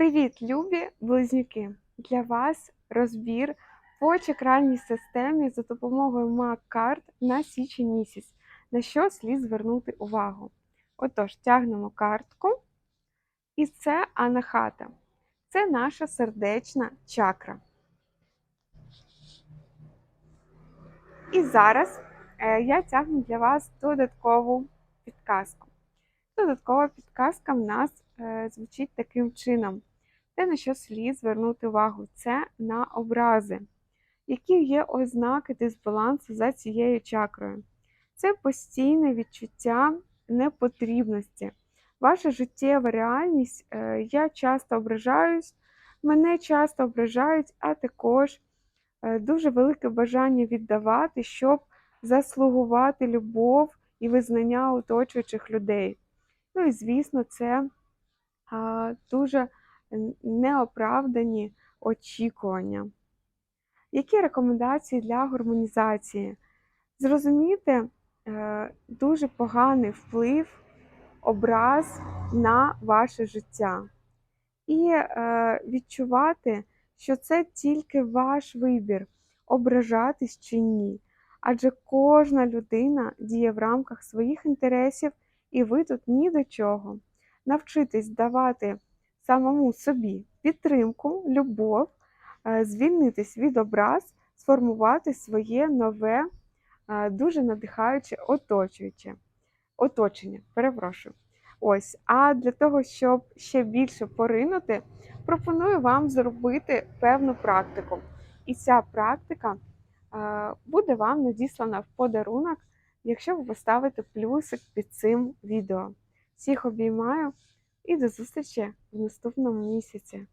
Привіт, любі близнюки! Для вас розбір по чакральній системі за допомогою MAC-карт на січень місяць. На що слід звернути увагу? Отож, тягнемо картку, і це анахата. Це наша сердечна чакра. І зараз е, я тягну для вас додаткову підказку. Додаткова підказка в нас е, звучить таким чином. Те, на що слід звернути увагу, це на образи, які є ознаки дисбалансу за цією чакрою. Це постійне відчуття непотрібності. Ваша життєва реальність, е, я часто ображаюсь, мене часто ображають, а також е, дуже велике бажання віддавати, щоб заслугувати любов і визнання оточуючих людей. Ну і, звісно, це дуже неоправдані очікування. Які рекомендації для гармонізації? Зрозуміти е, дуже поганий вплив, образ на ваше життя. І е, відчувати, що це тільки ваш вибір, ображатись чи ні. Адже кожна людина діє в рамках своїх інтересів, і ви тут ні до чого. Навчитись давати самому собі підтримку, любов, е, звільнитись від образ, сформувати своє нове, е, дуже надихаюче оточуюче. оточення. Перепрошую. Ось, а для того, щоб ще більше поринути, пропоную вам зробити певну практику. І ця практика е, буде вам надіслана в подарунок, якщо ви поставите плюсик під цим відео. Всіх обіймаю і до зустрічі в наступному місяці.